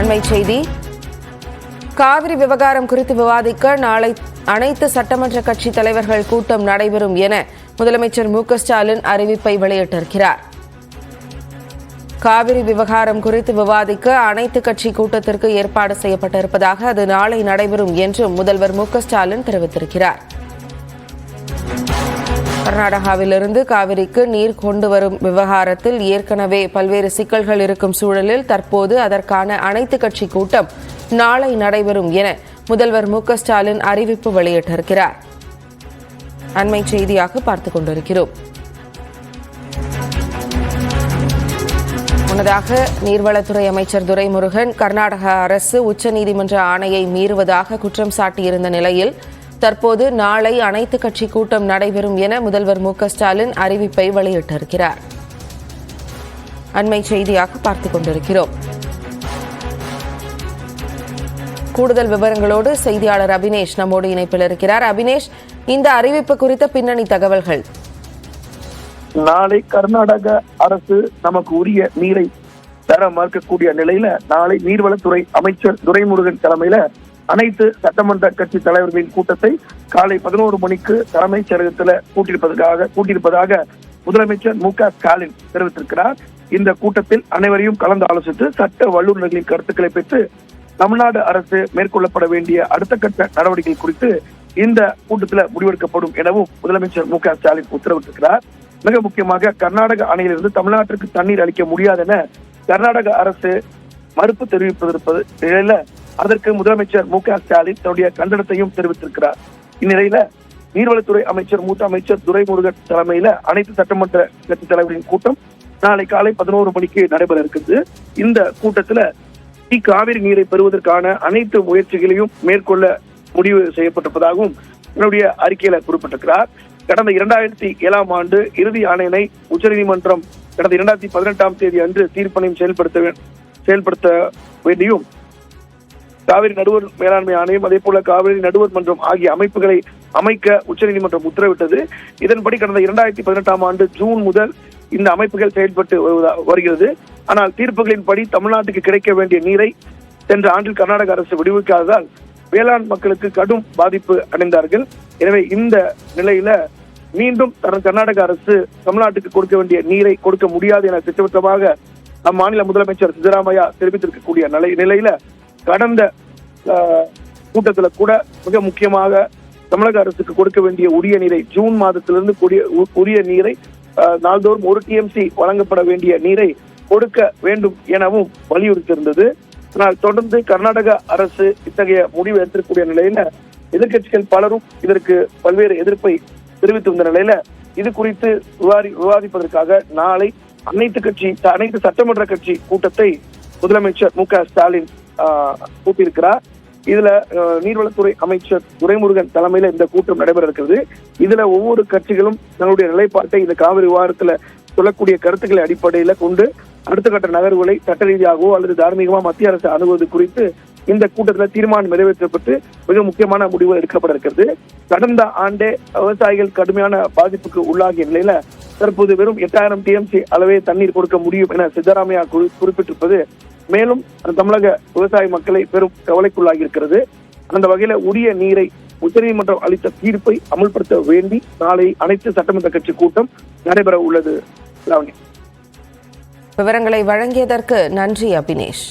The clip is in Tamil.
அண்மை செய்தி. காவிரி விவகாரம் குறித்து விவாதிக்க நாளை அனைத்து சட்டமன்ற கட்சி தலைவர்கள் கூட்டம் நடைபெறும் என முதலமைச்சர் மு ஸ்டாலின் அறிவிப்பை வெளியிட்டிருக்கிறார். காவிரி விவகாரம் குறித்து விவாதிக்க அனைத்து கட்சி கூட்டத்திற்கு ஏற்பாடு செய்யப்பட்டிருப்பதாக அது நாளை நடைபெறும் என்றும் முதல்வர் மு ஸ்டாலின் தெரிவித்திருக்கிறார். கர்நாடகாவிலிருந்து காவிரிக்கு நீர் கொண்டு வரும் விவகாரத்தில் ஏற்கனவே பல்வேறு சிக்கல்கள் இருக்கும் சூழலில் தற்போது அதற்கான அனைத்து கட்சி கூட்டம் நாளை நடைபெறும் என முதல்வர் மு ஸ்டாலின் அறிவிப்பு வெளியிட்டிருக்கிறார். அண்மை செய்தியாக பார்த்துக் கொண்டிருக்கிறோம். முன்னதாக நீர்வளத்துறை அமைச்சர் துரைமுருகன் கர்நாடக அரசு உச்சநீதிமன்ற ஆணையை மீறுவதாக குற்றம் சாட்டியிருந்த நிலையில் தற்போது நாளை அனைத்து கட்சி கூட்டம் நடைபெறும் என முதல்வர் மு ஸ்டாலின் அறிவிப்பை வெளியிட்டிருக்கிறார். அண்மை செய்தியாக பார்த்துக் கொண்டிருக்கிறோம். கூடுதல் விவரங்களோடு செய்தியாளர் அபினேஷ் நம்மோடு இணைப்பில் இருக்கிறார். அபினேஷ் இந்த அறிவிப்பு குறித்த பின்னணி தகவல்கள்? நாளை கர்நாடக அரசு நமக்கு உரிய நீரை தர மறுக்கக்கூடிய நிலையில நாளை நீர்வளத்துறை அமைச்சர் துரைமுருகன் தலைமையில அனைத்து சட்டமன்ற கட்சி தலைவர்களின் கூட்டத்தை காலை பதினோரு மணிக்கு தலைமைச் செயலகத்தில் கூட்டியிருப்பதற்காக கூட்டியிருப்பதாக முதலமைச்சர் மு க ஸ்டாலின் தெரிவித்திருக்கிறார். இந்த கூட்டத்தில் அனைவரையும் கலந்து ஆலோசித்து சட்ட வல்லுநர்களின் கருத்துக்களை பெற்று தமிழ்நாடு அரசு மேற்கொள்ளப்பட வேண்டிய அடுத்த கட்ட நடவடிக்கை குறித்து இந்த கூட்டத்தில் முடிவெடுக்கப்படும் எனவும் முதலமைச்சர் மு க ஸ்டாலின் உத்தரவிட்டிருக்கிறார். மிக முக்கியமாக கர்நாடக அணையிலிருந்து தமிழ்நாட்டிற்கு தண்ணீர் அளிக்க முடியாது என கர்நாடக அரசு மறுப்பு தெரிவிப்பதிருப்பது நிலையில அதற்கு முதலமைச்சர் மு க ஸ்டாலின் தன்னுடைய கண்டனத்தையும் தெரிவித்திருக்கிறார். இந்நிலையில நீர்வளத்துறை அமைச்சர் மூத்த அமைச்சர் துரைமுருகன் தலைமையில அனைத்து சட்டமன்ற கட்சி தலைவர்களின் கூட்டம் நாளை காலை பதினோரு மணிக்கு நடைபெற இருக்குது இந்த கூட்டத்துல டி. காவிரி நீரை பெறுவதற்கான அனைத்து முயற்சிகளையும் மேற்கொள்ள முடிவு செய்யப்பட்டிருப்பதாகவும் என்னுடைய அறிக்கையில குறிப்பிட்டிருக்கிறார். கடந்த இரண்டாயிரத்தி ஏழாம் ஆண்டு இறுதி ஆணையனை உச்சநீதிமன்றம் கடந்த இரண்டாயிரத்தி பதினெட்டாம் தேதி அன்று தீர்ப்பணையும் செயல்படுத்த செயல்படுத்த வேண்டியும் காவிரி நடுவர் மேலாண்மை ஆணையம் அதே போல காவிரி நடுவர் மன்றம் ஆகிய அமைப்புகளை அமைக்க உச்சநீதிமன்றம் உத்தரவிட்டது. இதன்படி கடந்த இரண்டாயிரத்தி பதினெட்டாம் ஆண்டு ஜூன் முதல் இந்த அமைப்புகள் செயல்பட்டு வருகிறது. ஆனால் தீர்ப்புகளின்படி தமிழ்நாட்டுக்கு கிடைக்க வேண்டிய நீரை சென்ற ஆண்டில் கர்நாடக அரசு விடுவிக்காததால் வேளாண் மக்களுக்கு கடும் பாதிப்பு அடைந்தார்கள். எனவே இந்த நிலையில மீண்டும் தர- கர்நாடக அரசு தமிழ்நாட்டுக்கு கொடுக்க வேண்டிய நீரை கொடுக்க முடியாது என திட்டவட்டமாக அம்மாநில முதலமைச்சர் சித்தராமையா தெரிவித்திருக்கக்கூடிய நிலை நிலையில கடந்த கூட்டத்தில் கூட மிக முக்கியமாக தமிழக அரசுக்கு கொடுக்க வேண்டிய உரிய நீரை ஜூன் மாதத்திலிருந்து கூடிய உரிய நீரை நாள்தோறும் ஒரு டிஎம்சி வழங்கப்பட வேண்டிய நீரை கொடுக்க வேண்டும் எனவும் வலியுறுத்தியிருந்தது. ஆனால் தொடர்ந்து கர்நாடக அரசு இத்தகைய முடிவு எடுத்திருக்கக்கூடிய நிலையில எதிர்க்கட்சிகள் பலரும் இதற்கு பல்வேறு எதிர்ப்பை தெரிவித்து வந்த நிலையில இது குறித்து விவாதி விவாதிப்பதற்காக நாளை அனைத்து கட்சி அனைத்து சட்டமன்ற கட்சி கூட்டத்தை முதலமைச்சர் மு க ஸ்டாலின் கூட்டியிருக்கிறார். இதுல நீர்வளத்துறை அமைச்சர் துரைமுருகன் தலைமையில இந்த கூட்டம் நடைபெற இருக்கிறது. இதுல ஒவ்வொரு கட்சிகளும் தங்களுடைய நிலைப்பாட்டை இந்த காவிரி விவகாரத்துல சொல்லக்கூடிய கருத்துக்களை அடிப்படையில கொண்டு அடுத்த கட்ட நகர்வுகளை சட்ட ரீதியாகவோ அல்லது தார்மீகமா மத்திய அரசு அணுகுவது குறித்து இந்த கூட்டத்தில் தீர்மானம் நிறைவேற்றப்பட்டு மிக முக்கியமான முடிவு எடுக்கப்பட இருக்கிறது. கடந்த ஆண்டே விவசாயிகள் கடுமையான பாதிப்புக்கு உள்ளாகிய நிலையில தற்போது வெறும் எட்டாயிரம் டிஎம்சி அளவே தண்ணீர் கொடுக்க முடியும் என சித்தராமையா குறிப்பிட்டிருப்பது மேலும் தமிழக விவசாய மக்களை பெரும் கவலைக்குள்ளாகி இருக்கிறது. அந்த வகையில உரிய நீரை உச்சநீதிமன்றம் அளித்த தீர்ப்பை அமல்படுத்த வேண்டி நாளை அனைத்து சட்டமன்ற கட்சி கூட்டம் நடைபெற உள்ளது. லாவணி விவரங்களை வழங்கியதற்கு நன்றி அபினேஷ்.